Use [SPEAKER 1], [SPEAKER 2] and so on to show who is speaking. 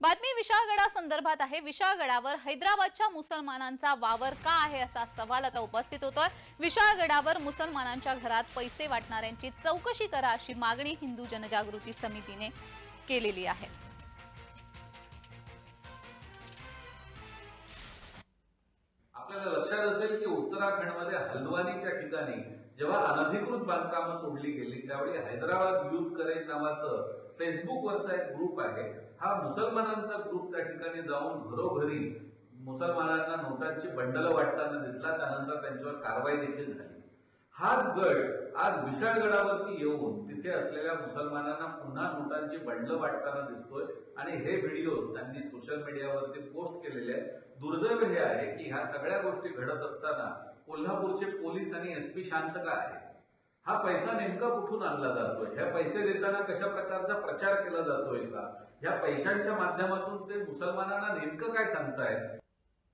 [SPEAKER 1] बातमी विशाळगडा संदर्भात आहे. विशाळगडावर हैदराबादच्या मुसलमानांचा वावर का आहे असा सवाल आता उपस्थित होतोय. विशाळगडावर मुसलमानांच्या घरात पैसे वाटणाऱ्यांची चौकशी करा अशी मागणी हिंदू जनजागृती समितीने केलेली आहे.
[SPEAKER 2] आपल्या लक्षात असेल की उत्तराखंडमध्ये हल्द्वानीच्या ठिकाणी जेव्हा अनधिकृत बांधकामं तोडली गेली त्यावेळी हैदराबाद युथ करेज नावाचं फेसबुकवरचा एक ग्रुप आहे. हा मुसलमानांचा ग्रुप त्या ठिकाणी जाऊन घरोघरी मुसलमानांना नोटांची बंडलं वाटताना दिसला त्यानंतर त्यांच्यावर कारवाई देखील झाली. हाच गट आज विशाळगडावरती येऊन तिथे असलेल्या मुसलमानांना पुन्हा नोटांची बंडलं वाटताना दिसतोय. आणि हे व्हिडिओज त्यांनी सोशल मीडियावरती पोस्ट केलेले दुर्दैव हे आहे की ह्या सगळ्या गोष्टी घडत असताना कोल्हापूरचे पोलीस आणि एसपी शांत का आहे हा पैसा नेमका कुठून आणला जातोय? ह्या पैसे देताना कशा प्रकारचा प्रचार केला जातोय का? ह्या पैशांच्या माध्यमातून ते मुसलमानांना नेमकं काय सांगतायत?